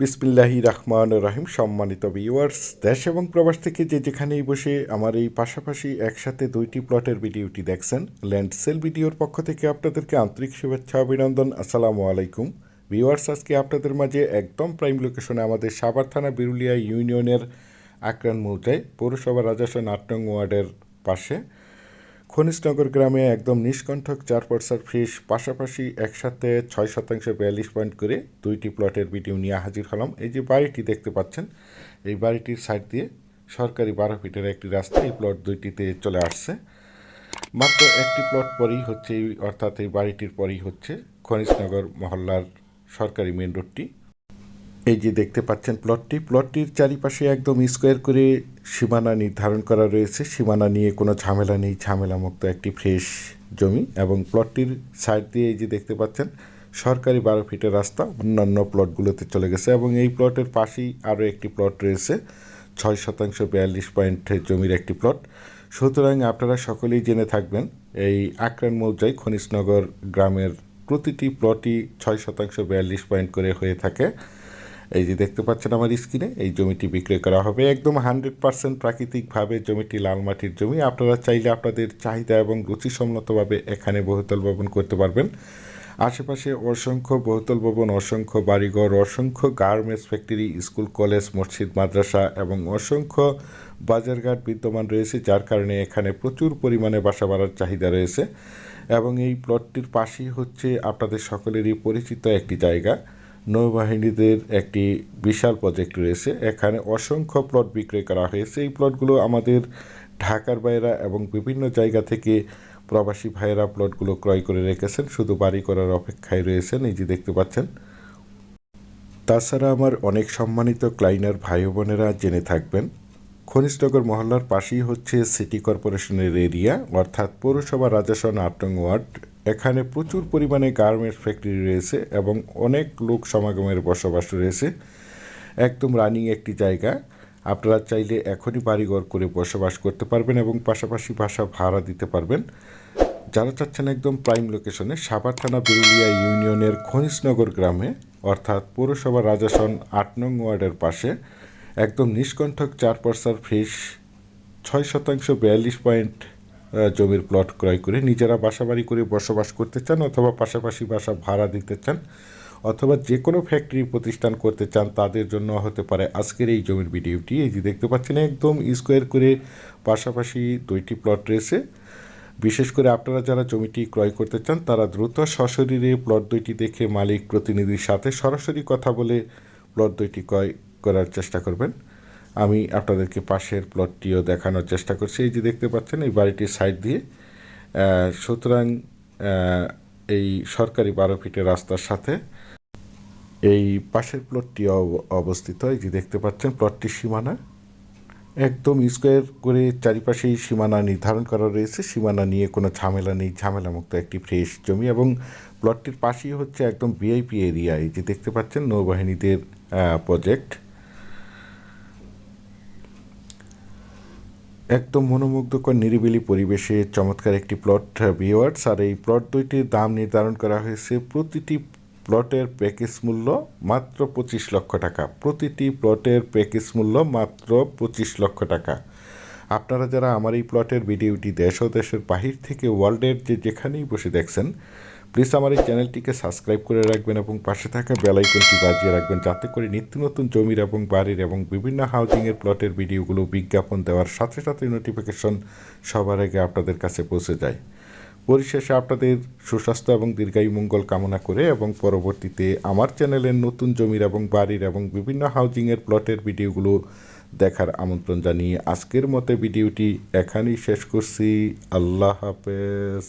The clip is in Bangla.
বিসমিল্লাহি রহমান রাহিম, সম্মানিত ভিউয়ার্স দেশ এবং প্রবাস থেকে যে যেখানেই বসে আমার এই পাশাপাশি একসাথে দুইটি প্লটের ভিডিওটি দেখছেন ল্যান্ড সেল ভিডিওর পক্ষ থেকে আপনাদেরকে আন্তরিক শুভেচ্ছা, অভিনন্দন, আসসালামু আলাইকুম। ভিউয়ার্স আজকে আপনাদের মাঝে একদম প্রাইম লোকেশনে আমাদের সাভার থানা বিরুলিয়া ইউনিয়নের আক্রান মৌজায় পৌরসভা রাজাসন আট ওয়ার্ডের পাশে খনিজনগর গ্রামে একদম নিষ্কণ্ঠক চার পয়সার ফ্রিজ, পাশাপাশি একসাথে ছয় শতাংশ বিয়াল্লিশ পয়েন্ট করে দুইটি প্লটের ভিডিও নিয়ে হাজির হলাম। এই যে বাড়িটি দেখতে পাচ্ছেন, এই বাড়িটির সাইড দিয়ে সরকারি বারো ফিটের একটি রাস্তা, এই প্লট দুইটিতে চলে আসছে। মাত্র একটি প্লট পরেই হচ্ছে অর্থাৎ এই বাড়িটির পরেই হচ্ছে খনিজনগর মহল্লার সরকারি মেন রোডটি। এই যে দেখতে পাচ্ছেন প্লটটি প্লটটির চারিপাশে একদম স্কোয়ার করে সীমানা নির্ধারণ করা রয়েছে। সীমানা নিয়ে কোনো ঝামেলা নেই, ঝামেলামুক্ত একটি ফ্রেশ জমি এবং প্লটটির সাইড দিয়ে এই যে দেখতে পাচ্ছেন, সরকারি বারো ফিটের রাস্তা, অন্যান্য প্লটগুলোতে চলে গেছে এবং এই প্লটের পাশেই আরও একটি প্লট রয়েছে, ছয় শতাংশ বিয়াল্লিশ পয়েন্টের জমির একটি প্লট সুতরাং আপনারা সকলেই জেনে থাকবেন, এই আক্রান মৌজায় খনিজনগর গ্রামের প্রতিটি প্লটই ছয় শতাংশ বিয়াল্লিশ পয়েন্ট করে হয়ে থাকে। এই যে দেখতে পাচ্ছেন আমার স্ক্রিনে, এই জমিটি বিক্রয় করা হবে। একদম হান্ড্রেড পার্সেন্ট প্রাকৃতিকভাবে জমিটি লাল মাটির জমি। আপনারা চাইলে আপনাদের চাহিদা এবং রুচিসম্মতভাবে এখানে বহুতল ভবন করতে পারবেন। আশেপাশে অসংখ্য বহুতল ভবন, অসংখ্য বাড়িঘর, অসংখ্য গার্মেন্টস ফ্যাক্টরি, স্কুল, কলেজ, মসজিদ, মাদ্রাসা এবং অসংখ্য বাজারঘাট বিদ্যমান রয়েছে, যার কারণে এখানে প্রচুর পরিমাণে বাসা বাড়ার চাহিদা রয়েছে। এবং এই প্লটটির পাশেই হচ্ছে আপনাদের সকলেরই পরিচিত একটি জায়গা। নৌবাহিনীদের একটি বিশাল প্রজেক্ট রয়েছে। এখানে অসংখ্য প্লট বিক্রয় করা হয়েছে। এই প্লটগুলো আমাদের ঢাকার বাইরা এবং বিভিন্ন জায়গা থেকে প্রবাসী ভাইয়েরা প্লটগুলো ক্রয় করে রেখেছেন। শুধু বাড়ি করার অপেক্ষায় রয়েছেন, এই যে দেখতে পাচ্ছেন। তাছাড়া আমার অনেক সম্মানিত ক্লাইনার ভাই বোনেরা জেনে থাকবেন, খনিজনগর মহল্লার পাশেই হচ্ছে সিটি কর্পোরেশনের এরিয়া অর্থাৎ পৌরসভা রাজাসন আট ওয়ার্ড এখানে প্রচুর পরিমাণে গার্মেন্টস ফ্যাক্টরি রয়েছে এবং অনেক লোক সমাগমের বসবাস রয়েছে। একদম রানিং একটি জায়গা। আপনারা চাইলে এখনই বাড়িঘর করে বসবাস করতে পারবেন এবং পাশাপাশি বাসা ভাড়া দিতে পারবেন। যারা চাচ্ছেন একদম প্রাইম লোকেশনে সাভার থানা বিরুলিয়া ইউনিয়নের খনিজনগর গ্রামে, অর্থাৎ পৌরসভা রাজাসন আট নং ওয়ার্ডের পাশে, একদম নিষ্কণ্ঠক চার পয়সার ফ্রিজ ছয় শতাংশ বিয়াল্লিশ পয়েন্ট জমির প্লট ক্রয় করে নিজেরা বাসাবাড়ি করে বসবাস করতে চান অথবা পাশাপাশি বাসা ভাড়া দিতে চান অথবা যে কোনো ফ্যাক্টরি প্রতিষ্ঠান করতে চান, তাদের জন্য হতে পারে আজকের এই জমির ভিডিওটি। এই যে দেখতে পাচ্ছেন, একদম স্কোয়ার করে পাশাপাশি দুইটি প্লট রয়েছে। বিশেষ করে আপনারা যারা জমিটি ক্রয় করতে চান, তারা দ্রুত সশরীরে প্লট দুইটি দেখে মালিক প্রতিনিধির সাথে সরাসরি কথা বলে প্লট দুইটি ক্রয় করার চেষ্টা করবেন। আমি আপনাদেরকে পাশের প্লটটিও দেখানোর চেষ্টা করছি। এই যে দেখতে পাচ্ছেন, এই বাড়িটির সাইড দিয়ে সুতরাং এই সরকারি বারো ফিটের রাস্তার সাথে এই পাশের প্লটটি অবস্থিত। এই যে দেখতে পাচ্ছেন প্লটটির সীমানা। একদম স্কোয়ার করে চারিপাশেই সীমানা নির্ধারণ করা রয়েছে। সীমানা নিয়ে কোনো ঝামেলা নেই। ঝামেলামুক্ত একটি ফ্রেশ জমি এবং প্লটটির পাশেই হচ্ছে একদম ভিআইপি এরিয়া এই যে দেখতে পাচ্ছেন, নৌবাহিনীদের প্রজেক্ট একদম মনোমুগ্ধকর, নিরিবিলি পরিবেশে চমৎকার একটি প্লট ভিওয়ার্স আর এই প্লট দুইটির দাম নির্ধারণ করা হয়েছে প্রতিটি প্লটের প্যাকেজ মূল্য মাত্র পঁচিশ লক্ষ টাকা। প্রতিটি প্লটের প্যাকেজ মূল্য মাত্র পঁচিশ লক্ষ টাকা। আপনারা যারা আমার এই প্লটের ভিডিওটি দেশ ও দেশের বাহির থেকে ওয়ার্ল্ডের যে যেখানেই বসে দেখছেন প্লিজ আমার এই চ্যানেলটিকে সাবস্ক্রাইব করে রাখবেন এবং পাশে থাকা বেলাইকনটি বাজিয়ে রাখবেন যাতে করে নিত্য নতুন জমির এবং বাড়ির এবং বিভিন্ন হাউজিংয়ের প্লটের ভিডিওগুলো বিজ্ঞাপন দেওয়ার সাথে সাথে নোটিফিকেশন সবার আগে আপনাদের কাছে পৌঁছে যায়। পরিশেষে আপনাদের সুস্বাস্থ্য এবং দীর্ঘায়ু মঙ্গল কামনা করে এবং পরবর্তীতে আমার চ্যানেলের নতুন জমির এবং বাড়ির এবং বিভিন্ন হাউজিংয়ের প্লটের ভিডিওগুলো দেখার আমন্ত্রণ জানিয়ে আজকের মতো ভিডিওটি এখানেই শেষ করছি। আল্লাহ হাফেজ।